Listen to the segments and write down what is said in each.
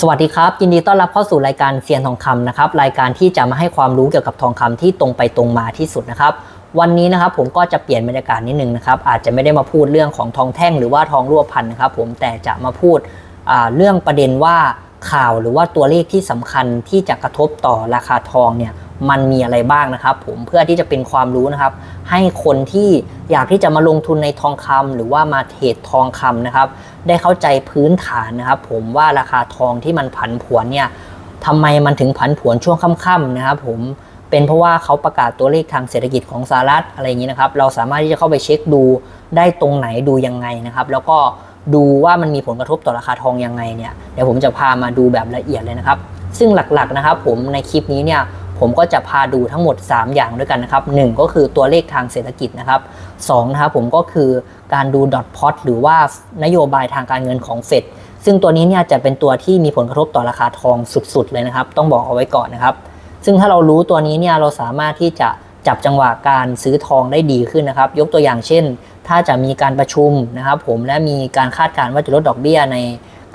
สวัสดีครับ ยินดีต้อนรับเข้าสู่รายการเซียนทองคำนะครับรายการที่จะมาให้ความรู้เกี่ยวกับทองคำที่ตรงไปตรงมาที่สุดนะครับ วันนี้นะครับผมก็จะเปลี่ยนบรรยากาศนิดนึงนะครับ อาจจะไม่ได้มาพูดเรื่องของทองแท่งหรือว่าทองรั่วพันนะครับ ผมแต่จะมาพูดเรื่องประเด็นว่าข่าวหรือว่าตัวเลขที่สำคัญที่จะกระทบต่อราคาทองเนี่ย มันมีอะไรบ้างนะครับ ผมเพื่อที่จะเป็นความรู้นะครับ ให้คนที่อยากที่จะมาลงทุนในทองคำหรือว่ามาเทรดทองคำนะครับ ได้เข้าใจพื้นฐานนะครับ ผมว่าราคาทองที่มันผันผวนเนี่ยทำไมมันถึงผันผวนช่วงค่ำๆนะครับ ผมเป็นเพราะว่าเขาประกาศตัวเลขทางเศรษฐกิจของสหรัฐอะไรอย่างนี้นะครับ เราสามารถที่จะเข้าไปเช็คดูได้ตรงไหนดูยังไงนะครับ แล้วก็ดูว่ามันมีผลกระทบต่อราคาทองยังไงเนี่ยเดี๋ยวผมจะพามาดูแบบละเอียดเลยนะครับ ซึ่งหลักๆนะครับ ผมในคลิปนี้เนี่ย ผมก็จะพาดูทั้งหมด 3 อย่างด้วยกันนะครับหนึ่งก็คือตัวเลขทางเศรษฐกิจนะครับสองนะครับผมก็คือการดูดอทพอตหรือว่านโยบายทางการเงินของเฟดซึ่งตัวนี้เนี่ยจะเป็นตัวที่มีผลกระทบต่อราคาทองสุดๆ เลยนะครับ ต้องบอกเอาไว้ก่อนนะครับ ซึ่งถ้าเรารู้ตัวนี้เนี่ยเราสามารถที่จะจับจังหวะการซื้อทองได้ดีขึ้นนะครับ ยกตัวอย่างเช่น ถ้าจะมีการประชุมนะครับ ผมและมีการคาดการณ์ว่าจะลดดอกเบี้ยใน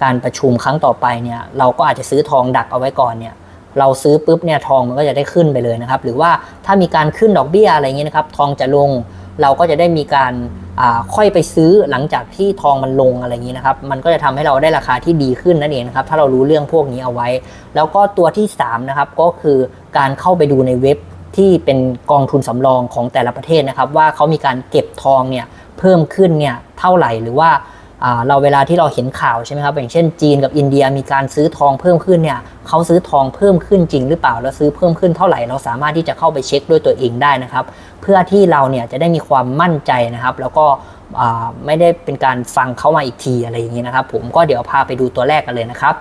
การประชุมครั้งต่อไปเนี่ยเราก็อาจจะซื้อทองดักเอาไว้ก่อนเนี่ย เราซื้อปุ๊บเนี่ยทองมันก็จะได้ขึ้นไปเลยนะครับ หรือว่าถ้ามีการขึ้นดอกเบี้ยอะไรเงี้ยนะครับ ทองจะลงเราก็จะได้มีการค่อยไปซื้อหลังจากที่ทองมันลงอะไรอย่างนี้นะครับ มันก็จะทำให้เราได้ราคาที่ดีขึ้นนั่นเองนะครับ ถ้าเรารู้เรื่องพวกนี้เอาไว้ แล้วก็ตัวที่ 3 นะครับ ก็คือการเข้าไปดูในเว็บที่เป็นกองทุนสำรองของแต่ละประเทศนะครับ ว่าเขามีการเก็บทองเนี่ยเพิ่มขึ้นเนี่ยเท่าไหร่หรือว่า เราเวลาที่เราเห็นข่าวใช่ไหมครับอย่างเช่นจีนกับอินเดียมีการซื้อทองเพิ่มขึ้นเนี่ยเขาซื้อทองเพิ่มขึ้นจริงหรือเปล่า แล้วซื้อเพิ่มขึ้นเท่าไหร่เราสามารถที่จะเข้าไปเช็คด้วยตัวเองได้นะครับ เพื่อที่เราเนี่ยจะได้มีความมั่นใจนะครับ แล้วก็ไม่ได้เป็นการฟังเข้ามาอีกทีอะไรอย่างนี้นะครับ ผมก็เดี๋ยวพาไปดูตัวแรกกันเลยนะครับ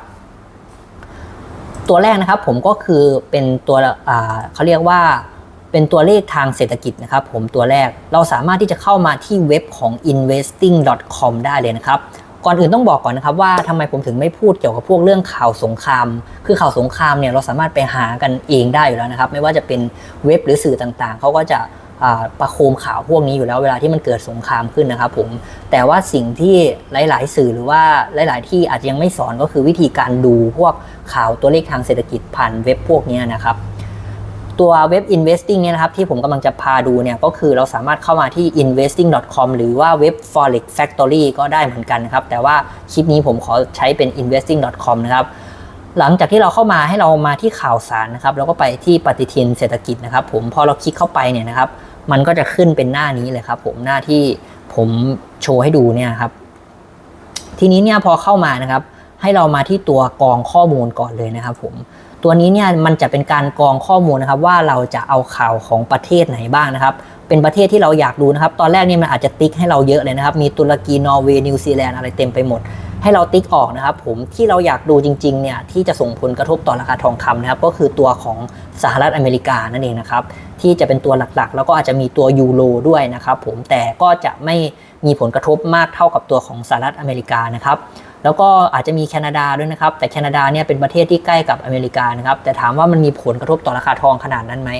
ตัวแรกนะครับผมก็คือเป็นตัวเขาเรียกว่า เป็นตัวเลขทางเศรษฐกิจนะครับผมตัวแรกเราสามารถที่จะเข้ามาที่เว็บของ investing.com ได้เลยนะครับก่อนอื่นต้องบอกก่อนนะครับว่าทำไมผมถึงไม่พูดเกี่ยวกับพวกเรื่องข่าวสงคราม คือข่าวสงครามเนี่ยเราสามารถไปหากันเองได้อยู่แล้วนะครับ ไม่ว่าจะเป็นเว็บหรือสื่อต่างๆ เขาก็จะประโคมข่าวพวกนี้อยู่แล้วเวลาที่มันเกิดสงครามขึ้นนะครับผม แต่ว่าสิ่งที่หลาย ๆ สื่อหรือว่าหลาย ๆ ที่อาจจะยังไม่สอนก็คือวิธีการดูพวกข่าวตัวเลขทางเศรษฐกิจผ่านเว็บพวกนี้นะครับ ตัวเว็บ investing เนี่ยนะครับที่ผมกำลังจะพาดูเนี่ยก็คือเราสามารถเข้ามาที่ investing.com หรือว่าเว็บ forex factory ก็ได้เหมือนกันนะครับ แต่ว่าคลิปนี้ผมขอใช้เป็น investing.com นะครับหลังจากที่เราเข้ามาให้เรามาที่ข่าวสารนะครับแล้วก็ไปที่ปฏิทินเศรษฐกิจนะครับ ผมพอเราคลิกเข้าไปเนี่ยนะครับ มันก็จะขึ้นเป็นหน้านี้เลยครับ ผมหน้าที่ผมโชว์ให้ดูเนี่ยครับ ทีนี้เนี่ยพอเข้ามานะครับ ให้เรามาที่ตัวกองข้อมูลก่อนเลยนะครับ ผม ตัวนี้เนี่ยมันจะเป็นการกรองข้อมูลนะครับว่าเราจะเอาข่าวของประเทศไหนบ้างนะครับ เป็นประเทศที่เราอยากดูนะครับ ตอนแรกเนี่ยมันอาจจะติ๊กให้เราเยอะเลยนะครับ มีตุรกี นอร์เวย์ นิวซีแลนด์อะไรเต็มไปหมด ให้เราติ๊กออกนะครับ ผมที่เราอยากดูจริงๆเนี่ยที่จะส่งผลกระทบต่อราคาทองคำนะครับ ก็คือตัวของสหรัฐอเมริกานั่นเองนะครับ ที่จะเป็นตัวหลักๆ แล้วก็อาจจะมีตัวยูโรด้วยนะครับ ผมแต่ก็จะไม่มีผลกระทบมากเท่ากับตัวของสหรัฐอเมริกานะครับ แล้วก็อาจจะมีแคนาดาด้วยนะครับ แต่แคนาดาเนี่ยเป็นประเทศที่ใกล้กับอเมริกานะครับ แต่ถามว่ามันมีผลกระทบต่อราคาทองขนาดนั้นไหม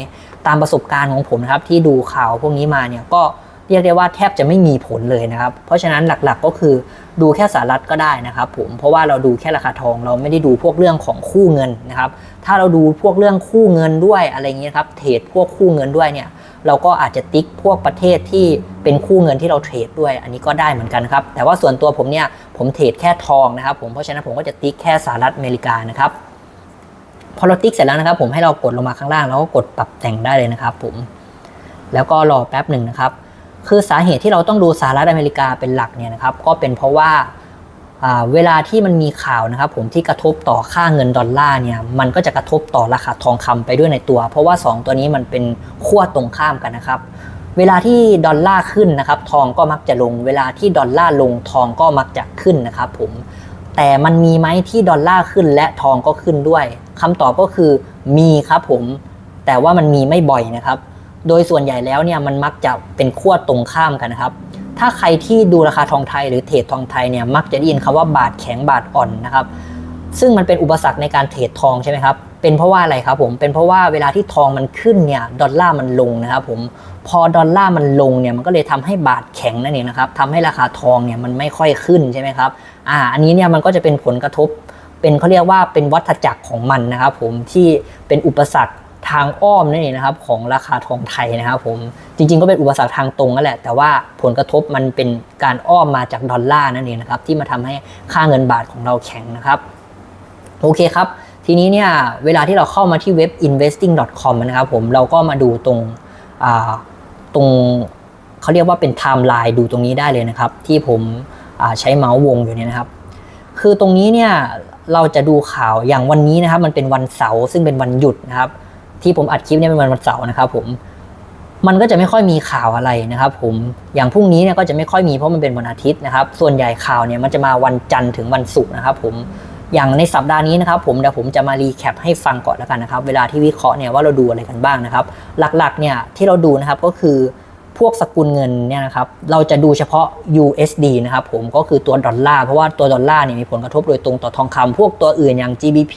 ตามประสบการณ์ของผมนะครับที่ดูข่าวพวกนี้มาเนี่ยก็เรียกได้ว่าแทบจะไม่มีผลเลยนะครับ เพราะฉะนั้นหลักๆก็คือดูแค่สหรัฐก็ได้นะครับผม เพราะว่าเราดูแค่ราคาทองเราไม่ได้ดูพวกเรื่องของคู่เงินนะครับ ถ้าเราดูพวกเรื่องคู่เงินด้วยอะไรเงี้ยครับ เทรดพวกคู่เงินด้วยเนี่ย เราก็อาจจะติ๊กพวกประเทศที่เป็นคู่เงินที่เราเทรดด้วย อันนี้ก็ได้เหมือนกันครับ แต่ว่าส่วนตัวผมเนี่ยผมเทรดแค่ทองนะครับผมเพราะฉะนั้นผมก็จะติ๊กแค่สหรัฐอเมริกานะครับพอเราติ๊กเสร็จแล้วนะครับ ผมให้เรากดลงมาข้างล่างแล้วก็กดปรับแต่งได้เลยนะครับ ผมแล้วก็รอแป๊บหนึ่งนะครับ คือสาเหตุที่เราต้องดูสหรัฐอเมริกาเป็นหลักเนี่ยนะครับ ก็เป็นเพราะว่าอ่า เวลาที่มันมีข่าวนะครับผมที่กระทบต่อค่าเงินดอลลาร์เนี่ยมันก็จะกระทบต่อราคาทองคำไปด้วยในตัว เพราะว่า 2 ตัวนี้มันเป็นขั้วตรงข้ามกันนะครับ เวลาที่ดอลลาร์ขึ้นนะครับทองก็มักจะลง เวลาที่ดอลลาร์ลงทองก็มักจะขึ้นนะครับผมแต่มันมีไหมที่ดอลลาร์ขึ้นและทองก็ขึ้นด้วยคำตอบก็คือมีครับผม แต่ว่ามันมีไม่บ่อยนะครับ โดยส่วนใหญ่แล้วเนี่ยมันมักจะเป็นขั้วตรงข้ามกันนะครับ ถ้าใครที่ดูราคาทองไทยหรือเทรดทองไทยเนี่ยมักจะได้ยินคำว่าบาทแข็งบาทอ่อนนะครับ ซึ่งมันเป็นอุปสรรคในการเทรดทองใช่ไหมครับเป็นเพราะว่าอะไรครับผมเป็นเพราะว่าเวลาที่ทองมันขึ้นเนี่ยดอลลาร์มันลงนะครับผมพอดอลลาร์มันลงเนี่ยมันก็เลยทำให้บาทแข็งนั่นเองนะครับทำให้ราคาทองเนี่ยมันไม่ค่อยขึ้นใช่ไหมครับอ่าอันนี้เนี่ยมันก็จะเป็นผลกระทบ เป็นเขาเรียกว่าเป็นวัฏจักรของมันนะครับผมที่เป็นอุปสรรค ทางอ้อมนั่นเองนะครับของราคาทองไทยนะครับผมจริง ๆ ก็เป็นอุปสรรคทางตรงนั่นแหละ แต่ว่าผลกระทบมันเป็นการอ้อมมาจากดอลลาร์นั่นเองนะครับที่มาทำให้ค่าเงินบาทของเราแข็งนะครับโอเคครับ ทีนี้เนี่ยเวลาที่เราเข้ามาที่เว็บ investing.com นะครับผมเราก็มาดูตรงตรงเขาเรียกว่าเป็นไทม์ไลน์ดูตรงนี้ได้เลยนะครับ ที่ผมใช้เมาส์วงอยู่เนี่ยนะครับ คือตรงนี้เนี่ยเราจะดูข่าวอย่างวันนี้นะครับ มันเป็นวันเสาร์ซึ่งเป็นวันหยุดนะครับ ที่ผมอัดคลิปเนี่ยเป็นวันเสาร์นะครับผมมันก็จะไม่ค่อยมีข่าวอะไรนะครับ ผมอย่างพรุ่งนี้เนี่ยก็จะไม่ค่อยมีเพราะมันเป็นวันอาทิตย์นะครับ ส่วนใหญ่ข่าวเนี่ยมันจะมาวันจันทร์ถึงวันศุกร์นะครับ ผมอย่างในสัปดาห์นี้นะครับผมเดี๋ยวผมจะมารีแคปให้ฟังก่อนแล้วกันนะครับ เวลาที่วิเคราะห์เนี่ยว่าเราดูอะไรกันบ้างนะครับ หลักๆเนี่ยที่เราดูนะครับก็คือพวกสกุลเงินเนี่ยนะครับเราจะดูเฉพาะ USD นะครับผมก็คือตัวดอลลาร์เพราะว่าตัวดอลลาร์เนี่ยมีผลกระทบโดยตรงต่อทองคำพวกตัวอื่นอย่าง GBP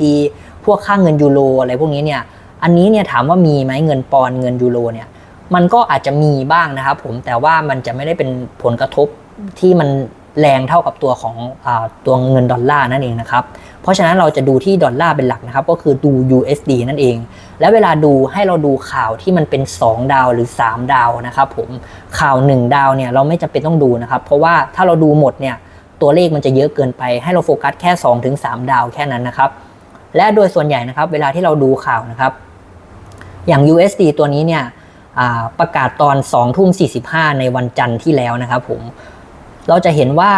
พวกค่าเงินยูโรอะไรพวกนี้เนี่ย อันนี้เนี่ยถามว่ามีไหมเงินปอนเงินยูโรเนี่ยมันก็อาจจะมีบ้างนะครับผมแต่ว่ามันจะไม่ได้เป็นผลกระทบที่มันแรงเท่ากับตัวของอตัวเงินดอลลาร์นั่นเองนะครับเพราะฉะนั้นเราจะดูที่ดอลลาร์เป็นหลักนะครับก็คือดู USD นั่นเอง และเวลาดูให้เราดูข่าวที่มันเป็น 2 ดาวหรือ 3 ดาวนะครับผมข่าว 1 ดาวเนี่ยเราไม่จำเป็นต้องดูนะครับเพราะว่าถ้าเราดูหมดเนี่ยตัวเลขมันจะเยอะเกินไปให้เราโฟกัสแค่ 2-3 ดาวแค่นั้นนะครับและโดยส่วนใหญ่นะครับเวลาที่เราดูข่าวนะครับ อย่าง USD ตัวนี้เนี่ยประกาศตอน2ทุ่ม45 ในวันจันทร์ที่แล้วนะครับผมเราจะเห็นว่า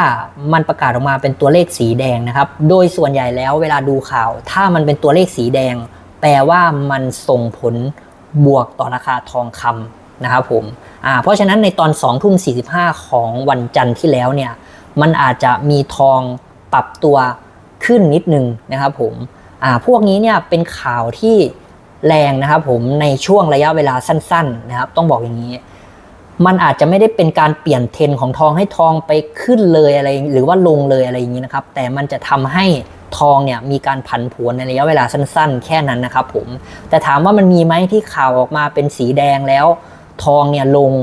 มันประกาศออกมาเป็นตัวเลขสีแดงนะครับ โดยส่วนใหญ่แล้วเวลาดูข่าว ถ้ามันเป็นตัวเลขสีแดง แปลว่ามันส่งผลบวกต่อราคาทองคำนะครับผมเพราะฉะนั้นในตอน2ทุ่ม45 ของวันจันทร์ที่แล้วเนี่ยมันอาจจะมีทองปรับตัวขึ้นนิดนึงนะครับผมพวกนี้เนี่ยเป็นข่าวที่ แรงนะครับผมในช่วงระยะเวลาสั้นๆนะครับต้องบอกอย่างนี้ มันอาจจะไม่ได้เป็นการเปลี่ยนเทรนของทองให้ทองไปขึ้นเลยอะไร หรือว่าลงเลยอะไรอย่างนี้นะครับ แต่มันจะทำให้ทองเนี่ยมีการผันผวนในระยะเวลาสั้น ๆ แค่นั้นนะครับผมแต่ถามว่ามันมีไหมที่ข่าวออกมาเป็นสีแดงแล้ว ทองเนี่ยลง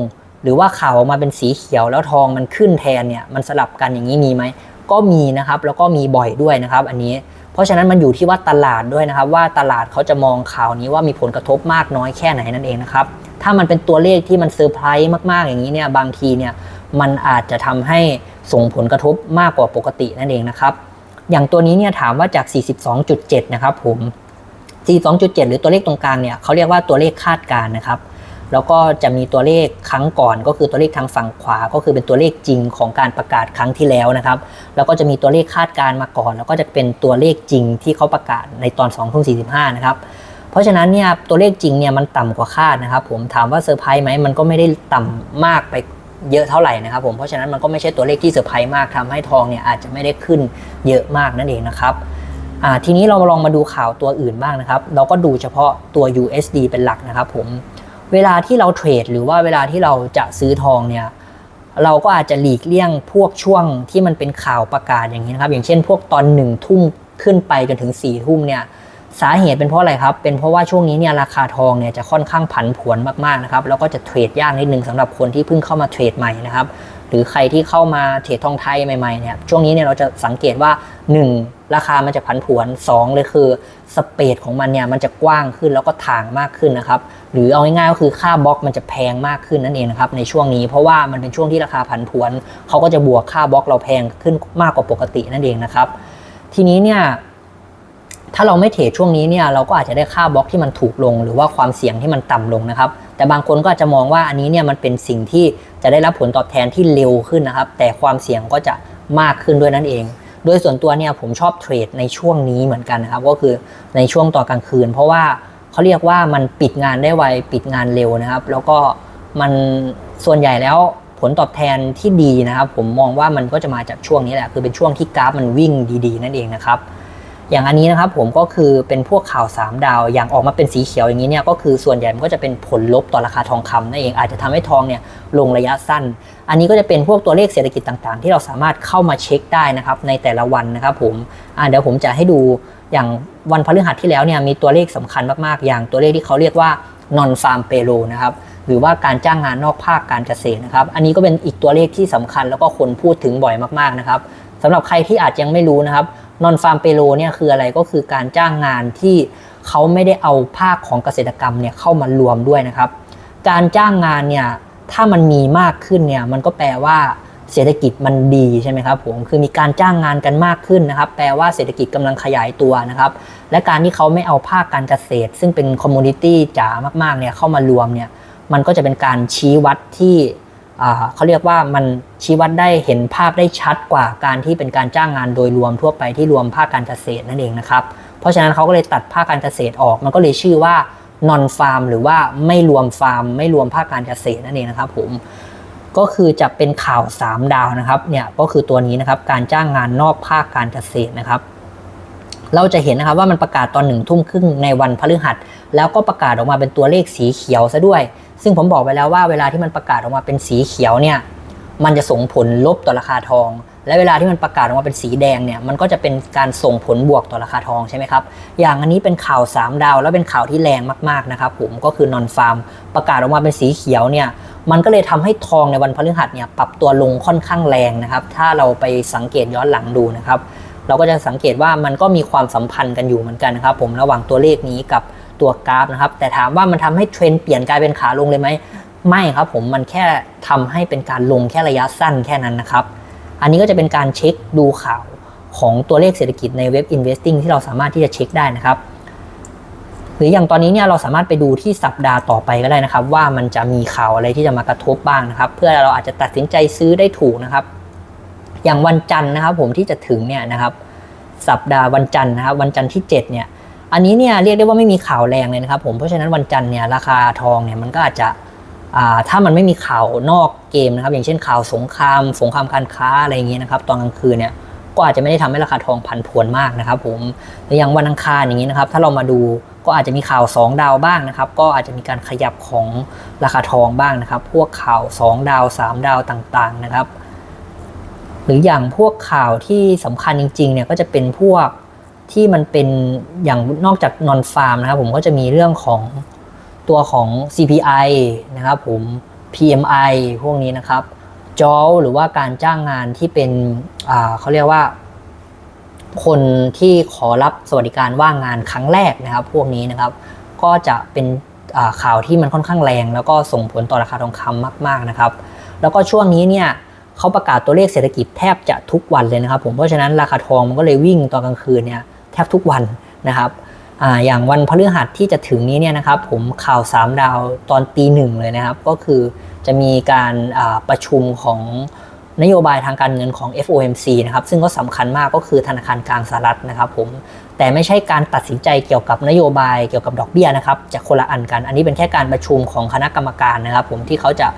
หรือว่าข่าวออกมาเป็นสีเขียวแล้วทองมันขึ้นแทนเนี่ยมันสลับกันอย่างนี้มีไหมก็มีนะครับแล้วก็มีบ่อยด้วยนะครับ อันนี้ เพราะฉะนั้นมันอยู่ที่ว่าตลาดด้วยนะครับ ว่าตลาดเขาจะมองข่าวนี้ว่ามีผลกระทบมากน้อยแค่ไหนนั่นเองนะครับ ถ้ามันเป็นตัวเลขที่มันเซอร์ไพรส์มากๆ อย่างนี้เนี่ยบางทีเนี่ยมันอาจจะทำให้ส่งผลกระทบมากกว่าปกตินั่นเองนะครับ อย่างตัวนี้เนี่ยถามว่าจาก 42.7 นะครับผม 42.7 หรือตัวเลขตรงกลางเนี่ยเขาเรียกว่าตัวเลขคาดการนะครับ แล้วก็จะมีตัวเลขครั้งก่อนก็คือตัวเลขทางฝั่งขวา ก็คือเป็นตัวเลขจริงของการประกาศครั้งที่แล้วนะครับ แล้วก็จะมีตัวเลขคาดการมาก่อน แล้วก็จะเป็นตัวเลขจริงที่เขาประกาศในตอน2ทุ่ม45นะครับเพราะฉะนั้นเนี่ยตัวเลขจริงเนี่ยมันต่ำกว่าคาดนะครับ ผมถามว่าเซอร์ไพรส์ไหมมันก็ไม่ได้ต่ำมากไปเยอะเท่าไหร่นะครับผมเพราะฉะนั้นมันก็ไม่ใช่ตัวเลขที่เซอร์ไพรส์มากทำให้ทองเนี่ยอาจจะไม่ได้ขึ้นเยอะมากนั่นเองนะครับทีนี้เราลองมาดูข่าวตัวอื่นบ้างนะครับ เราก็ดูเฉพาะตัว USD เป็นหลักนะครับผม เวลาที่เราเทรดหรือว่าเวลาที่เราจะซื้อทองเนี่ยเราก็อาจจะหลีกเลี่ยงพวกช่วงที่มันเป็นข่าวประกาศอย่างนี้นะครับ อย่างเช่น พวกตอนหนึ่งทุ่มขึ้นไปจนถึง4ี่ทุ่มเนี่ยสาเหตุเป็นเพราะอะไรครับ เป็นเพราะว่าช่วงนี้เนี่ยราคาทองเนี่ยจะค่อนข้างผันผวนมากๆนะครับ แล้วก็จะเทรดยากนิดนึงสำหรับคนที่เพิ่งเข้ามาเทรดใหม่นะครับ หรือใครที่เข้ามาเทรดทองไทยใหม่ๆเนี่ยช่วงนี้เนี่ยเราจะสังเกตว่า 1. ราคามันจะผันผวน 2 เลยคือสเปดของมันเนี่ยมันจะกว้างขึ้นแล้วก็ถ่างมากขึ้นนะครับหรือเอาง่ายๆก็คือค่าบล็อกมันจะแพงมากขึ้นนั่นเองนะครับในช่วงนี้เพราะว่ามันเป็นช่วงที่ราคาผันผวนเขาก็จะบวกค่าบล็อกเราแพงขึ้นมากกว่าปกตินั่นเองนะครับ ทีนี้เนี่ยถ้าเราไม่เทรดช่วงนี้เนี่ยเราก็อาจจะได้ค่าบล็อกที่มันถูกลง หรือว่าความเสี่ยงที่มันต่ำลงนะครับแต่บางคนก็อาจจะมองว่าอันนี้เนี่ยมันเป็นสิ่งที่ จะได้รับผลตอบแทนที่เร็วขึ้นนะครับ แต่ความเสี่ยงก็จะมากขึ้นด้วยนั่นเอง โดยส่วนตัวเนี่ยผมชอบเทรดในช่วงนี้เหมือนกันนะครับ ก็คือในช่วงต่อกลางคืน เพราะว่าเขาเรียกว่ามันปิดงานได้ไวปิดงานเร็วนะครับ แล้วก็มันส่วนใหญ่แล้วผลตอบแทนที่ดีนะครับ ผมมองว่ามันก็จะมาจากช่วงนี้แหละ คือเป็นช่วงที่กราฟมันวิ่งดี ๆ นั่นเองนะครับ อย่างอันนี้นะครับผมก็คือเป็นพวกข่าว 3 ดาว อย่างออกมาเป็นสีเขียวอย่างนี้เนี่ยก็คือส่วนใหญ่มันก็จะเป็นผลลบต่อราคาทองคำนั่นเองอาจจะทำให้ทองเนี่ยลงระยะสั้น อันนี้ก็จะเป็นพวกตัวเลขเศรษฐกิจต่างๆ ที่เราสามารถเข้ามาเช็คได้นะครับในแต่ละวันนะครับผมเดี๋ยวผมจะให้ดูอย่างวันพฤหัสที่แล้วเนี่ยมีตัวเลขสำคัญมากๆ อย่างตัวเลขที่เขาเรียกว่า non farm payroll นะครับหรือว่าการจ้างงานนอกภาคการเกษตรนะครับ อันนี้ก็เป็นอีกตัวเลขที่สำคัญแล้วก็คนพูดถึงบ่อยมากๆนะครับสำหรับใครที่อาจยังไม่รู้นะครับ นอนฟาร์มเปโลเนี่ยคืออะไรก็คือการจ้างงานที่เขาไม่ได้เอาภาคของเกษตรกรรมเนี่ยเข้ามารวมด้วยนะครับ การจ้างงานเนี่ยถ้ามันมีมากขึ้นเนี่ยมันก็แปลว่าเศรษฐกิจมันดีใช่ไหมครับผมคือมีการจ้างงานกันมากขึ้นนะครับ แปลว่าเศรษฐกิจกำลังขยายตัวนะครับ และการที่เขาไม่เอาภาคการเกษตร ซึ่งเป็นคอมมูนิตี้จ๋ามากๆเนี่ยเข้ามารวมเนี่ยมันก็จะเป็นการชี้วัดที่ เขาเรียกว่ามันชี้วัดได้เห็นภาพได้ชัดกว่าการที่เป็นการจ้างงานโดยรวมทั่วไปที่รวมภาคการเกษตรนั่นเองนะครับ เพราะฉะนั้นเขาก็เลยตัดภาคการเกษตรออก มันก็เลยชื่อว่านอนฟาร์มหรือว่าไม่รวมฟาร์ม ไม่รวมภาคการเกษตรนั่นเองนะครับผมก็คือจะเป็นข่าว 3 ดาวนะครับเนี่ยก็คือตัวนี้นะครับการจ้างงานนอกภาคการเกษตรนะครับ เราจะเห็นนะครับว่ามันประกาศตอนหนึ่งทุ่มครึ่งในวันพฤหัส แล้วก็ประกาศออกมาเป็นตัวเลขสีเขียวซะด้วย ซึ่งผมบอกไปแล้วว่าเวลาที่มันประกาศออกมาเป็นสีเขียวเนี่ย มันจะส่งผลลบต่อราคาทอง และเวลาที่มันประกาศออกมาเป็นสีแดงเนี่ย มันก็จะเป็นการส่งผลบวกต่อราคาทองใช่ไหมครับ อย่างอันนี้เป็นข่าว 3 ดาว แล้วเป็นข่าวที่แรงมากๆนะครับผม ก็คือนอนฟาร์มประกาศออกมาเป็นสีเขียวเนี่ย มันก็เลยทำให้ทองในวันพฤหัสเนี่ยปรับตัวลงค่อนข้างแรงนะครับ ถ้าเราไปสังเกตย้อนหลังดูนะครับ เราก็จะสังเกตว่ามันก็มีความสัมพันธ์กันอยู่เหมือนกันนะครับผม ระหว่างตัวเลขนี้กับ ตัวกราฟนะครับ แต่ถามว่ามันทำให้เทรนเปลี่ยนกลายเป็นขาลงเลยไหมไม่ครับผมมันแค่ทำให้เป็นการลงแค่ระยะสั้นแค่นั้นนะครับ อันนี้ก็จะเป็นการเช็คดูข่าวของตัวเลขเศรษฐกิจในเว็บ Investing ที่เราสามารถที่จะเช็คได้นะครับ หรืออย่างตอนนี้เนี่ยเราสามารถไปดูที่สัปดาห์ต่อไปก็ได้นะครับ ว่ามันจะมีข่าวอะไรที่จะมากระทบบ้างนะครับ เพื่อเราอาจจะตัดสินใจซื้อได้ถูกนะครับ อย่างวันจันทร์นะครับผมที่จะถึงเนี่ยนะครับ สัปดาห์วันจันทร์นะครับ วันจันทร์ที่ 7 เนี่ย อันนี้เนี่ยเรียกได้ว่าไม่มีข่าวแรงเลยนะครับผมเพราะฉะนั้นวันจันทร์เนี่ยราคาทองเนี่ยมันก็อาจจะถ้ามันไม่มีข่าวนอกเกมนะครับ อย่างเช่นข่าวสงครามสงครามการค้าอะไรอย่างเงี้ยนะครับตอนกลางคืนเนี่ยก็อาจจะไม่ได้ทำให้ราคาทองผันผวนมากนะครับ ผมอย่างวันอังคารอย่างนี้นะครับ ถ้าเรามาดูก็อาจจะมีข่าว 2 ดาวบ้างนะครับ ก็อาจจะมีการขยับของราคาทองบ้างนะครับ พวกข่าว 2 ดาว 3 ดาวต่างๆนะครับ หรืออย่างพวกข่าวที่สำคัญจริงๆเนี่ยก็จะเป็นพวก ที่มันเป็นอย่างนอกจากนอนฟาร์มนะครับผมก็จะมีเรื่องของตัวของ CPI นะครับผม PMI พวกนี้นะครับจอหรือว่าการจ้างงานที่เป็นเขาเรียกว่า คนที่ขอรับสวัสดิการว่างงานครั้งแรกนะครับ พวกนี้นะครับ ก็จะเป็นข่าวที่มันค่อนข้างแรง แล้วก็ส่งผลต่อราคาทองคำมาก ๆนะครับ แล้วก็ช่วงนี้เนี่ยเขาประกาศตัวเลขเศรษฐกิจแทบจะทุกวันเลยนะครับ ผมเพราะฉะนั้นราคาทองมันก็เลยวิ่งตอนกลางคืนเนี่ย แทบทุกวันนะครับออย่างวันพฤหัสที่จะถึงนี้เนี่ยนะครับผมข่าว 3 ดาวตอนตีหนึ่งเลยนะครับ ก็คือจะมีการประชุมของนโยบายทางการเงินของ FOMC นะครับซึ่งก็สำคัญมากก็คือธนาคารกลางสหรัฐนะครับผมแต่ไม่ใช่การตัดสินใจเกี่ยวกับนโยบายเกี่ยวกับดอกเบี้ยนะครับจะคนละอันกัน อันนี้เป็นแค่การประชุมของคณะกรรมการนะครับ ผมที่เขาจะ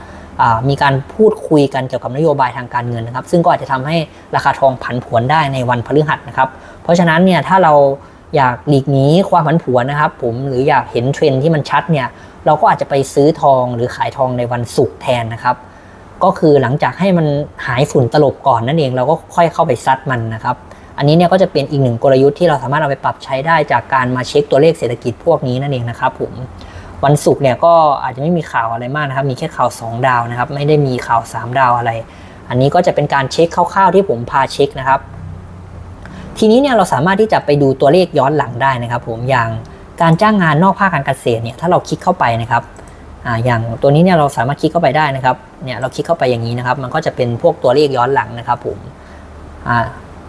มีการพูดคุยกันเกี่ยวกับนโยบายทางการเงินนะครับ ซึ่งก็อาจจะทำให้ราคาทองผันผวนได้ในวันพฤหัสนะครับ เพราะฉะนั้นเนี่ยถ้าเราอยากหลีกหนีความผันผวนนะครับ ผมหรืออยากเห็นเทรนที่มันชัดเนี่ยเราก็อาจจะไปซื้อทองหรือขายทองในวันศุกร์แทนนะครับ ก็คือหลังจากให้มันหายฝุ่นตลบก่อนนั่นเอง เราก็ค่อยเข้าไปซัดมันนะครับ อันนี้เนี่ยก็จะเป็นอีกหนึ่งกลยุทธ์ที่เราสามารถเอาไปปรับใช้ได้จากการมาเช็คตัวเลขเศรษฐกิจพวกนี้นั่นเองนะครับผมวันศุกร์เนี่ยก็อาจจะไม่มีข่าวอะไรมากนะครับ มีแค่ข่าว 2 ดาวนะครับ ไม่ได้มีข่าว 3 ดาวอะไร อันนี้ก็จะเป็นการเช็คคร่าวๆที่ผมพาเช็คนะครับ ทีนี้เนี่ยเราสามารถที่จะไปดูตัวเลขย้อนหลังได้นะครับผมอย่างการจ้างงานนอกภาคการเกษตรเนี่ยถ้าเราคลิกเข้าไปนะครับออย่างตัวนี้เนี่ยเราสามารถคลิกเข้าไปได้นะครับเนี่ยเราคลิกเข้าไปอย่างนี้นะครับ มันก็จะเป็นพวกตัวเลขย้อนหลังนะครับผมอ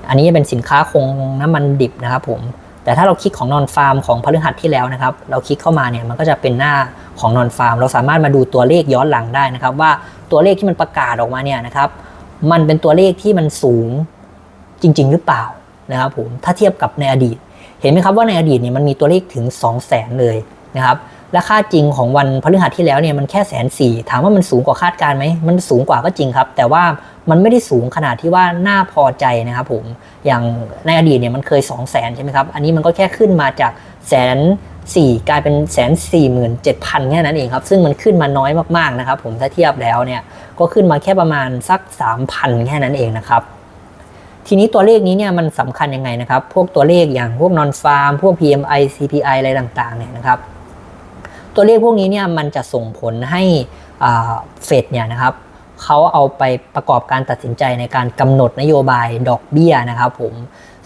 อันนี้จะเป็นสินค้าคงน้ำมันดิบนะครับผมแต่ถ้าเราคลิกของนอนฟาร์มของพฤหัสที่แล้วนะครับ เราคลิกเข้ามาเนี่ยมันก็จะเป็นหน้าของนอนฟาร์มเราสามารถมาดูตัวเลขย้อนหลังได้นะครับ ว่าตัวเลขที่มันประกาศออกมาเนี่ยนะครับ มันเป็นตัวเลขที่มันสูงจริง ๆ หรือเปล่า นะครับผมถ้าเทียบกับในอดีต เห็นไหมครับว่าในอดีตเนี่ยมันมีตัวเลขถึง 2 0 0 0 0 0เลยนะครับและค่าจริงของวันพฤหัสที่แล้วเนี่ยมันแค่แสนสี่ถามว่ามันสูงกว่าคาดการไหมมันสูงกว่าก็จริงครับ แต่ว่ามันไม่ได้สูงขนาดที่ว่าน่าพอใจนะครับผมอย่างในอดีตเนี่ยมันเคย 2 0 0แสนใช่ไหมครับอันนี้มันก็แค่ขึ้นมาจากแสนสี่กลายเป็นแสนสี่หมื่นเจ็ดพันแค่นั้นเองครับ ซึ่งมันขึ้นมาน้อยมากๆนะครับผมถ้าเทียบแล้วเนี่ยก็ขึ้นมาแค่ประมาณสัก 3,000 แค่นั้นเองนะครับ ทีนี้ตัวเลขนี้เนี่ยมันสำคัญยังไงนะครับ พวกตัวเลขอย่างพวกนอนฟาร์มพวก PMI CPI อะไรต่างๆเนี่ยนะครับ ตัวเลขพวกนี้เนี่ยมันจะส่งผลให้เฟดเนี่ยนะครับเขาเอาไปประกอบการตัดสินใจในการกำหนดนโยบายดอกเบี้ยนะครับผม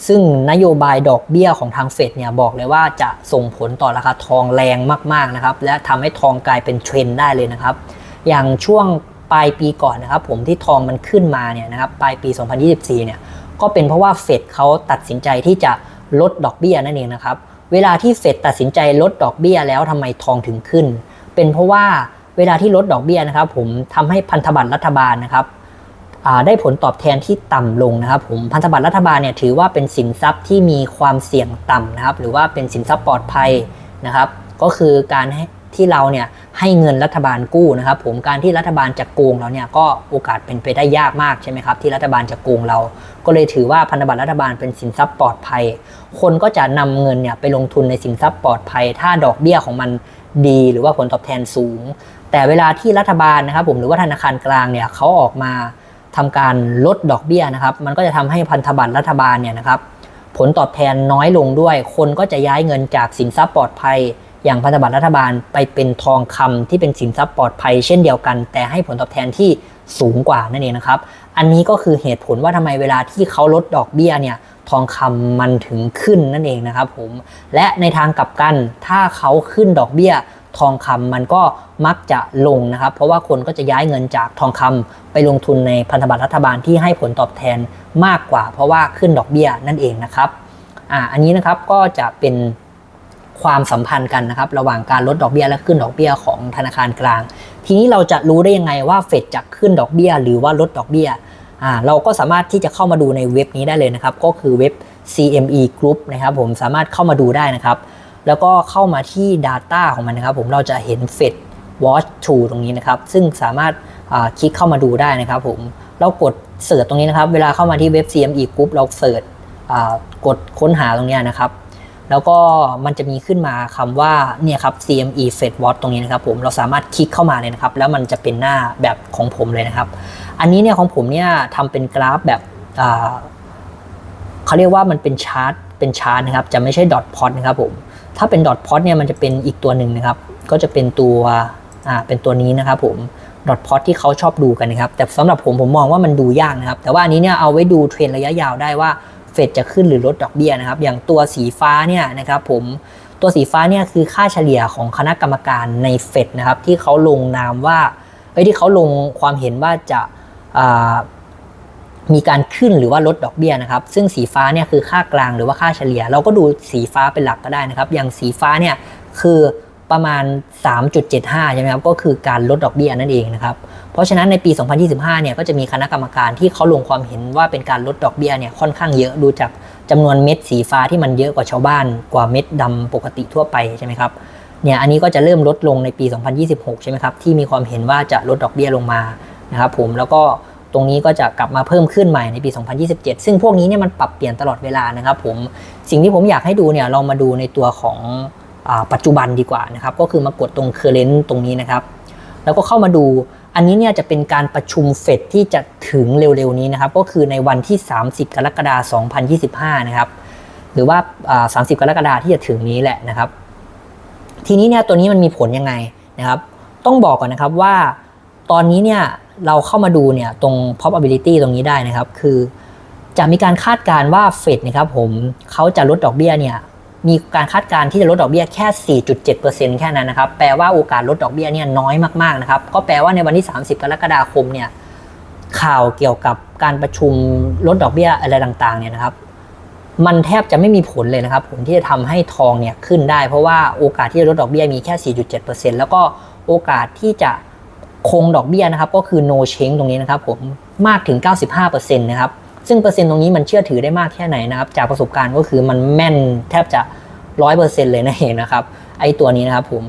ซึ่งนโยบายดอกเบี้ยของทางเฟดเนี่ยบอกเลยว่าจะส่งผลต่อราคาทองแรงมากๆนะครับ และทำให้ทองกลายเป็นเทรนด์ได้เลยนะครับ อย่างช่วงปลายปีก่อนนะครับ ผมที่ทองมันขึ้นมาเนี่ยนะครับปลายปี 2024 เนี่ย ก็เป็นเพราะว่าเฟดเขาตัดสินใจที่จะลดดอกเบี้ยนั่นเองนะครับ เวลาที่เฟดตัดสินใจลดดอกเบี้ยแล้วทำไมทองถึงขึ้น เป็นเพราะว่าเวลาที่ลดดอกเบี้ยนะครับผมทำให้พันธบัตรรัฐบาลนะครับได้ผลตอบแทนที่ต่ำลงนะครับผมพันธบัตรรัฐบาลเนี่ยถือว่าเป็นสินทรัพย์ที่มีความเสี่ยงต่ำนะครับหรือว่าเป็นสินทรัพย์ปลอดภัยนะครับ ก็คือการให ที่เราเนี่ยให้เงินรัฐบาลกู้นะครับผมการที่รัฐบาลจะโกงเราเนี่ยก็โอกาสเป็นไปได้ยากมากใช่ไหมครับที่รัฐบาลจะโกงเรา ก็เลยถือว่าพันธบัตรรัฐบาลเป็นสินทรัพย์ปลอดภัย คนก็จะนำเงินเนี่ยไปลงทุนในสินทรัพย์ปลอดภัย ถ้าดอกเบี้ยของมันดีหรือว่าผลตอบแทนสูง แต่เวลาที่รัฐบาลนะครับผมหรือว่าธนาคารกลางเนี่ยเขาออกมาทำการลดดอกเบี้ยนะครับ มันก็จะทำให้พันธบัตรรัฐบาลเนี่ยนะครับผลตอบแทนน้อยลงด้วย คนก็จะย้ายเงินจากสินทรัพย์ปลอดภัย อย่างพันธบัตรรัฐบาลไปเป็นทองคำที่เป็นสินทรัพย์ปลอดภัยเช่นเดียวกัน แต่ให้ผลตอบแทนที่สูงกว่านั่นเองนะครับ อันนี้ก็คือเหตุผลว่าทำไมเวลาที่เขาลดดอกเบี้ยเนี่ยทองคำมันถึงขึ้นนั่นเองนะครับผม และในทางกลับกันถ้าเขาขึ้นดอกเบี้ย ทองคำมันก็มักจะลงนะครับ เพราะว่าคนก็จะย้ายเงินจากทองคำไปลงทุนในพันธบัตรรัฐบาลที่ให้ผลตอบแทนมากกว่า เพราะว่าขึ้นดอกเบี้ยนั่นเองนะครับอ่าอันนี้นะครับก็จะเป็น ความสัมพันธ์กันนะครับระหว่างการลดดอกเบี้ยและขึ้นดอกเบี้ยของธนาคารกลาง ทีนี้เราจะรู้ได้ยังไงว่าเฟดจะขึ้นดอกเบี้ย หรือว่าลดดอกเบี้ยอ่าเราก็สามารถที่จะเข้ามาดูในเว็บนี้ได้เลยนะครับ ก็คือเว็บ CME Group นะครับผมสามารถเข้ามาดูได้นะครับ แล้วก็เข้ามาที่ Data ของมันนะครับ ผมเราจะเห็น Fed Watch 2 ตรงนี้นะครับ ซึ่งสามารถคลิกเข้ามาดูได้นะครับ ผมเรากดเสิร์ชตรงนี้นะครับ เวลาเข้ามาที่เว็บ CME Group เราเสิร์ชกดค้นหาตรงนี้นะครับ แล้วก็มันจะมีขึ้นมาคำว่าเนี่ยครับ CME Fed Watch ตรงนี้นะครับผมเราสามารถคลิกเข้ามาเลยนะครับ แล้วมันจะเป็นหน้าแบบของผมเลยนะครับ อันนี้เนี่ยของผมเนี่ยทำเป็นกราฟแบบเขาเรียกว่ามันเป็นชาร์ตเป็นชาร์ตนะครับ จะไม่ใช่ดอทพอตนะครับผมถ้าเป็นดอทพอตเนี่ยมันจะเป็นอีกตัวหนึ่งนะครับ ก็จะเป็นตัวอ่าเป็นตัวนี้นะครับผมดอทพอตที่เขาชอบดูกันนะครับ แต่สำหรับผมผมมองว่ามันดูยากนะครับ แต่ว่าอันนี้เนี่ยเอาไว้ดูเทรนระยะยาวได้ว่า ฟดจะขึ้นหรือลดดอกเบี้ยนะครับ อย่างตัวสีฟ้าเนี่ยนะครับผมตัวสีฟ้าเนี่ยคือค่าเฉลี่ยของคณะกรรมการในเฟดนะครับที่เขาลงนามว่าเอ้ยที่เขาลงความเห็นว่าจะมีการขึ้นหรือว่าลดดอกเบี้ยนะครับ ซึ่งสีฟ้าเนี่ยคือค่ากลางหรือว่าค่าเฉลี่ย เราก็ดูสีฟ้าเป็นหลักก็ได้นะครับ อย่างสีฟ้าเนี่ยคือ ประมาณ 3.75 ใช่ไหมครับ ก็คือการลดดอกเบี้ยนั่นเองนะครับ เพราะฉะนั้นในปี 2025 เนี่ยก็จะมีคณะกรรมการที่เขาลงความเห็นว่าเป็นการลดดอกเบี้ยเนี่ยค่อนข้างเยอะดูจากจำนวนเม็ดสีฟ้าที่มันเยอะกว่าชาวบ้านกว่าเม็ดดำปกติทั่วไปใช่ไหมครับ เนี่ยอันนี้ก็จะเริ่มลดลงในปี 2026 ใช่ไหมครับ ที่มีความเห็นว่าจะลดดอกเบี้ยลงมานะครับผม แล้วก็ตรงนี้ก็จะกลับมาเพิ่มขึ้นใหม่ในปี 2027 ซึ่งพวกนี้เนี่ยมันปรับเปลี่ยนตลอดเวลานะครับผม สิ่งที่ผมอยากให้ดูเนี่ยเรามาดูในตัวของ ปัจจุบันดีกว่านะครับ ก็คือมากดตรง current ตรงนี้นะครับ แล้วก็เข้ามาดู อันนี้เนี่ยจะเป็นการประชุมเฟดที่จะถึงเร็วๆนี้นะครับ ก็คือในวันที่ 30 กรกฎาคม 2025 นะครับ หรือว่า 30 กรกฎาคมที่จะถึงนี้แหละนะครับ ทีนี้เนี่ยตัวนี้มันมีผลยังไงนะครับ ต้องบอกก่อนนะครับว่าตอนนี้เนี่ยเราเข้ามาดูเนี่ยตรง probability ตรงนี้ได้นะครับ คือจะมีการคาดการณ์ว่าเฟดนะครับผมเขาจะลดดอกเบี้ยเนี่ย มีการคาดการณ์ที่จะลดดอกเบี้ยแค่ 4.7%แค่นั้นนะครับแปลว่าโอกาสลดดอกเบี้ยเนี่ยน้อยมากๆนะครับก็แปลว่าในวันที่ 30 กรกฎาคมเนี่ยข่าวเกี่ยวกับการประชุมลดดอกเบี้ยอะไรต่างๆเนี่ยนะครับมันแทบจะไม่มีผลเลยนะครับผมที่จะทำให้ทองเนี่ยขึ้นได้ เพราะว่าโอกาสที่จะลดดอกเบี้ยมีแค่ 4.7%แล้วก็โอกาสที่จะคงดอกเบี้ยนะครับก็คือ no change ตรงนี้นะครับผมมากถึง 95%นะครับ ซึ่งเปอร์เซ็นต์ตรงนี้มันเชื่อถือได้มากแค่ไหนนะครับ จากประสบการณ์ก็คือมันแม่นแทบจะร้อยเปอร์เซ็นต์เลยนะเองนะครับ ไอตัวนี้นะครับผม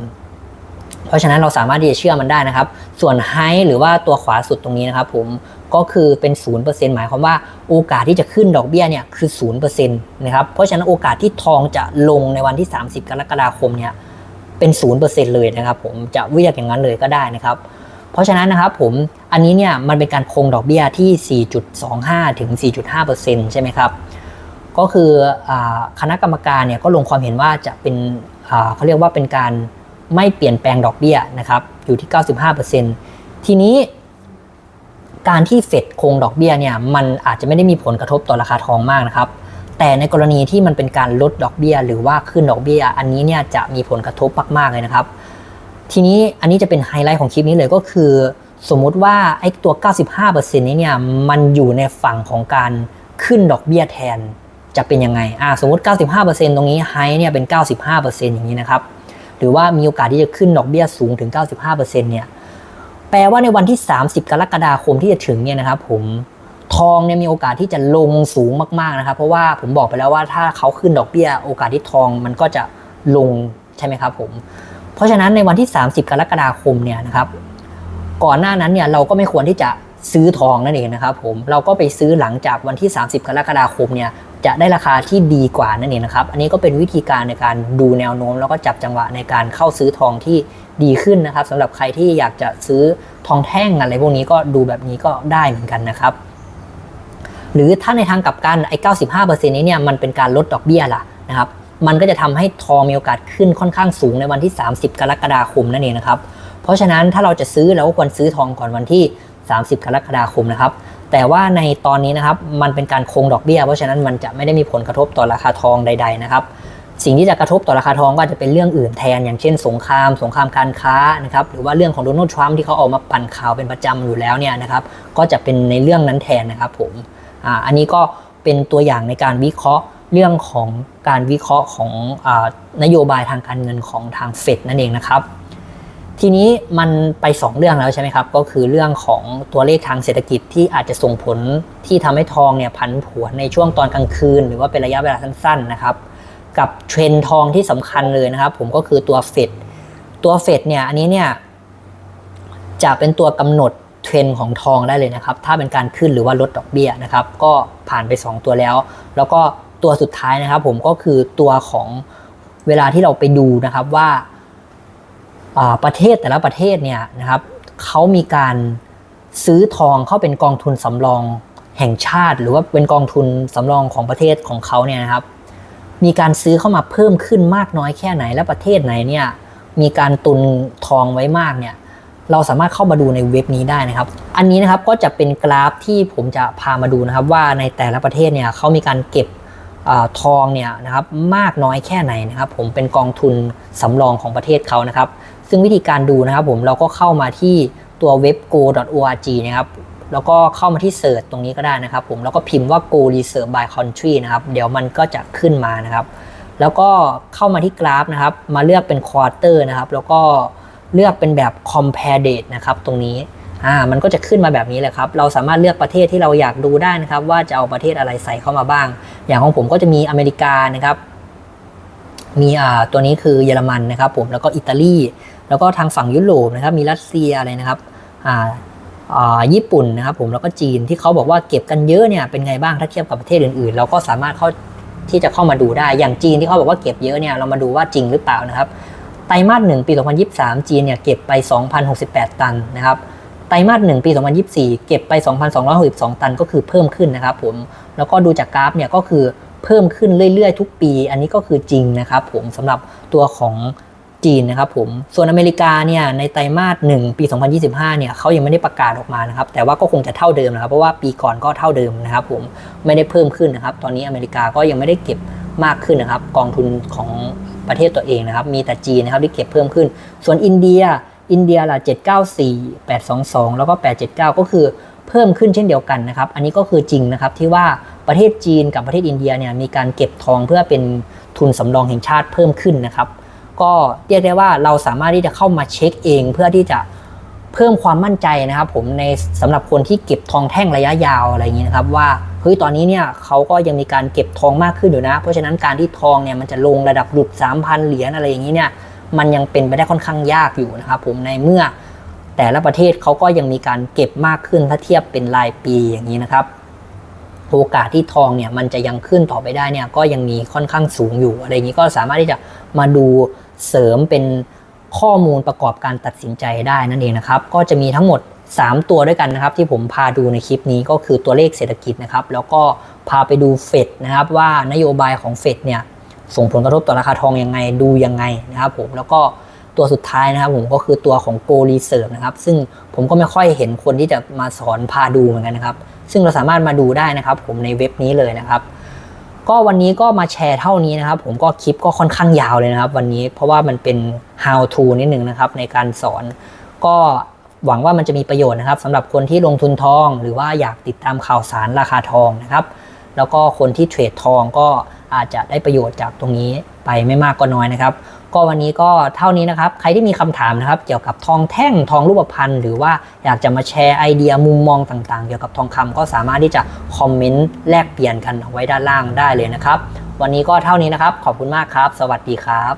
เพราะฉะนั้นเราสามารถที่จะเชื่อมันได้นะครับ ส่วนไฮหรือว่าตัวขวาสุดตรงนี้นะครับผมก็คือเป็น 0%หมายความว่าโอกาสที่จะขึ้นดอกเบี้ยเนี่ยคือ 0%นะครับ เพราะฉะนั้นโอกาสที่ทองจะลงในวันที่ 30 กรกฎาคมเนี่ยเป็น 0%เลยนะครับผมจะเรียกอย่างนั้นเลยก็ได้นะครับ เพราะฉะนั้นนะครับผมอันนี้เนี่ยมันเป็นการคงดอกเบี้ยที่ 4.25 ถึง 4.5%ใช่ไหมครับ ก็คืออคณะกรรมการเนี่ยก็ลงความเห็นว่าจะเป็นเขาเรียกว่าเป็นการไม่เปลี่ยนแปลงดอกเบี้ยนะครับอยู่ที่ 95%ทีนี้การที่เฟดคงดอกเบี้ยเนี่ยมันอาจจะไม่ได้มีผลกระทบต่อราคาทองมากนะครับ แต่ในกรณีที่มันเป็นการลดดอกเบี้ย หรือว่าขึ้นดอกเบี้ย อันนี้เนี่ยจะมีผลกระทบมากๆเลยนะครับ ทีนี้อันนี้จะเป็นไฮไลท์ของคลิปนี้เลยก็คือ สมมุติว่าไอ้ตัว 95%นี้เนี่ยมันอยู่ในฝั่งของการขึ้นดอกเบี้ยแทนจะเป็นยังไงอ่าสมมติ 95%ตรงนี้ไฮเนี่ยเป็น 95%อย่างนี้นะครับ หรือว่ามีโอกาสที่จะขึ้นดอกเบี้ยสูงถึง 95%เนี่ย แปลว่าในวันที่ 30 กรกฎาคมที่จะถึงเนี่ยนะครับผมทองเนี่ยมีโอกาสที่จะลงสูงมากๆนะครับ เพราะว่าผมบอกไปแล้วว่าถ้าเขาขึ้นดอกเบี้ย โอกาสที่ทองมันก็จะลงใช่ไหมครับผม เพราะฉะนั้นในวันที่ 30 กรกฎาคมเนี่ยนะครับ ก่อนหน้านั้นเนี่ยเราก็ไม่ควรที่จะซื้อทองนั่นเองนะครับ ผมเราก็ไปซื้อหลังจากวันที่ 30 กรกฎาคมเนี่ยจะได้ราคาที่ดีกว่านั่นเองนะครับ อันนี้ก็เป็นวิธีการในการดูแนวโน้ม แล้วก็จับจังหวะในการเข้าซื้อทองที่ดีขึ้นนะครับสำหรับใครที่อยากจะซื้อทองแท่งอะไรพวกนี้ก็ดูแบบนี้ก็ได้เหมือนกันนะครับ หรือถ้าในทางกลับกันไอ้95%นี้เนี่ยมันเป็นการลดดอกเบี้ยล่ะนะครับ มันก็จะทำให้ทองมีโอกาสขึ้นค่อนข้างสูงในวันที่ 30 กรกฎาคมนั่นเองนะครับ เพราะฉะนั้นถ้าเราจะซื้อเราก็ควรซื้อทองก่อนวันที่ 30 กรกฎาคมนะครับ แต่ว่าในตอนนี้นะครับมันเป็นการคงดอกเบี้ย เพราะฉะนั้นมันจะไม่ได้มีผลกระทบต่อราคาทองใด ๆ นะครับ สิ่งที่จะกระทบต่อราคาทองก็จจะเป็นเรื่องอื่นแทน อย่างเช่น สงคราม สงครามการค้านะครับ หรือว่าเรื่องของโดนัลด์ทรัมป์ที่เขาออกมาปั่นข่าวเป็นประจำอยู่แล้วเนี่ยนะครับ ก็จะเป็นในเรื่องนั้นแทนนะครับผมอ่าอันนี้ก็เป็นตัวอย่างในการวิเคราะห์ เรื่องของการวิเคราะห์ของอนโยบายทางการเงินของทางเฟดนั่นเองนะครับ ทีนี้มันไป 2 เรื่องแล้วใช่ไหมครับ ก็คือเรื่องของตัวเลขทางเศรษฐกิจที่อาจจะส่งผลที่ทำให้ทองเนี่ยผันผวนในช่วงตอนกลางคืน หรือว่าเป็นระยะเวลาสั้นๆนะครับ กับเทรนทองที่สำคัญเลยนะครับ ผมก็คือตัวเฟดตัวเฟดเนี่ยอันนี้เนี่ยจะเป็นตัวกำหนดเทรนของทองได้เลยนะครับ ถ้าเป็นการขึ้นหรือว่าลดดอกเบี้ยนะครับ ก็ผ่านไป 2 ตัวแล้ว แล้วก็ ตัวสุดท้ายนะครับ ผมก็คือตัวของเวลาที่เราไปดูนะครับว่าประเทศแต่ละประเทศเนี่ยนะครับเขามีการซื้อทองเข้าเป็นกองทุนสำรองแห่งชาติ หรือว่าเป็นกองทุนสำรองของประเทศของเขาเนี่ยนะครับ มีการซื้อเข้ามาเพิ่มขึ้นมากน้อยแค่ไหนและประเทศไหนเนี่ยมีการตุนทองไว้มากเนี่ยเราสามารถเข้ามาดูในเว็บนี้ได้นะครับ อันนี้นะครับก็จะเป็นกราฟที่ผมจะพามาดูนะครับ ว่าในแต่ละประเทศเนี่ยเขามีการเก็บ ทองเนี่ยนะครับมากน้อยแค่ไหนนะครับผมเป็นกองทุนสำรองของประเทศเขานะครับ ซึ่งวิธีการดูนะครับผมเราก็เข้ามาที่ตัวเว็บ go.org นะครับแล้วก็เข้ามาที่เสิร์ชตรงนี้ก็ได้นะครับผมแล้วก็พิมพ์ว่า go reserve by country นะครับเดี๋ยวมันก็จะขึ้นมานะครับ แล้วก็เข้ามาที่กราฟนะครับ มาเลือกเป็น quarter นะครับ แล้วก็เลือกเป็นแบบ compare date นะครับตรงนี้ อ่ามันก็จะขึ้นมาแบบนี้แหละครับ เราสามารถเลือกประเทศที่เราอยากดูได้นะครับ ว่าจะเอาประเทศอะไรใส่เข้ามาบ้าง อย่างของผมก็จะมีอเมริกานะครับ มีอ่าตัวนี้คือเยอรมันนะครับ ผมแล้วก็อิตาลีแล้วก็ทางฝั่งยุโรปนะครับ มีรัสเซียอะไรนะครับอ่าอ่าญี่ปุ่นนะครับผมแล้วก็จีนที่เขาบอกว่าเก็บกันเยอะเนี่ยเป็นไงบ้างถ้าเทียบกับประเทศอื่นๆ เราก็สามารถเข้าที่จะเข้ามาดูได้อย่างจีนที่เขาบอกว่าเก็บเยอะเนี่ยเรามาดูว่าจริงหรือเปล่านะครับไตรมาสหนึ่งปี 2023 จีนเนี่ยเก็บไป 2,068 ตันนะครับ ไตรมาสหนึ่งปี 2024 เก็บไป 2,262 ตันก็คือเพิ่มขึ้นนะครับผมแล้วก็ดูจากกราฟเนี่ยก็คือเพิ่มขึ้นเรื่อยๆ ทุกปี อันนี้ก็คือจริงนะครับผมสำหรับตัวของจีนนะครับผม ส่วนอเมริกาเนี่ยในไตรมาสหนึ่งปี 2025 เนี่ยเขายังไม่ได้ประกาศออกมานะครับ แต่ว่าก็คงจะเท่าเดิมนะครับ เพราะว่าปีก่อนก็เท่าเดิมนะครับผม ไม่ได้เพิ่มขึ้นนะครับ ตอนนี้อเมริกาก็ยังไม่ได้เก็บมากขึ้นนะครับ กองทุนของประเทศตัวเองนะครับ มีแต่จีนนะครับที่เก็บเพิ่มขึ้น ส่วนอินเดีย อินเดียล่ะ794 822 แล้วก็ 879 ก็คือเพิ่มขึ้นเช่นเดียวกันนะครับ อันนี้ก็คือจริงนะครับที่ว่าประเทศจีนกับประเทศอินเดียเนี่ยมีการเก็บทองเพื่อเป็นทุนสำรองแห่งชาติเพิ่มขึ้นนะครับ ก็เรียกได้ว่าเราสามารถที่จะเข้ามาเช็คเองเพื่อที่จะเพิ่มความมั่นใจนะครับผมในสำหรับคนที่เก็บทองแท่งระยะยาวอะไรอย่างนี้นะครับว่าเฮ้ยตอนนี้เนี่ยเขาก็ยังมีการเก็บทองมากขึ้นอยู่นะ เพราะฉะนั้นการที่ทองเนี่ยมันจะลงระดับหลุด 3,000 เหรียญอะไรอย่างนี้เนี่ย มันยังเป็นไปได้ค่อนข้างยากอยู่นะครับผมในเมื่อแต่ละประเทศเขาก็ยังมีการเก็บมากขึ้นถ้าเทียบเป็นรายปีอย่างนี้นะครับโอกาสที่ทองเนี่ยมันจะยังขึ้นต่อไปได้เนี่ยก็ยังมีค่อนข้างสูงอยู่อะไรอย่างนี้ก็สามารถที่จะมาดูเสริมเป็นข้อมูลประกอบการตัดสินใจได้นั่นเองนะครับ ก็จะมีทั้งหมด 3 ตัวด้วยกันนะครับ ที่ผมพาดูในคลิปนี้ก็คือตัวเลขเศรษฐกิจนะครับ แล้วก็พาไปดูเฟดนะครับว่านโยบายของเฟดเนี่ย ส่งผลกระทบต่อราคาทองยังไงดูยังไงนะครับผมแล้วก็ตัวสุดท้ายนะครับผมก็คือตัวของ Go Reserve นะครับซึ่งผมก็ไม่ค่อยเห็นคนที่จะมาสอนพาดูเหมือนกันนะครับ ซึ่งเราสามารถมาดูได้นะครับ ผมในเว็บนี้เลยนะครับ ก็วันนี้ก็มาแชร์เท่านี้นะครับ ผมก็คลิปก็ค่อนข้างยาวเลยนะครับ วันนี้เพราะว่ามันเป็น how to นิดนึงนะครับในการสอนก็หวังว่ามันจะมีประโยชน์นะครับสำหรับคนที่ลงทุนทอง หรือว่าอยากติดตามข่าวสารราคาทองนะครับ แล้วก็คนที่เทรดทองก็ อาจจะได้ประโยชน์จากตรงนี้ไปไม่มากก็น้อยนะครับ ก็วันนี้ก็เท่านี้นะครับ ใครที่มีคำถามนะครับเกี่ยวกับทองแท่งทองรูปพรรณหรือว่าอยากจะมาแชร์ไอเดียมุมมองต่างๆ เกี่ยวกับทองคำก็สามารถที่จะคอมเมนต์แลกเปลี่ยนกันเอาไว้ด้านล่างได้เลยนะครับ วันนี้ก็เท่านี้นะครับ ขอบคุณมากครับ สวัสดีครับ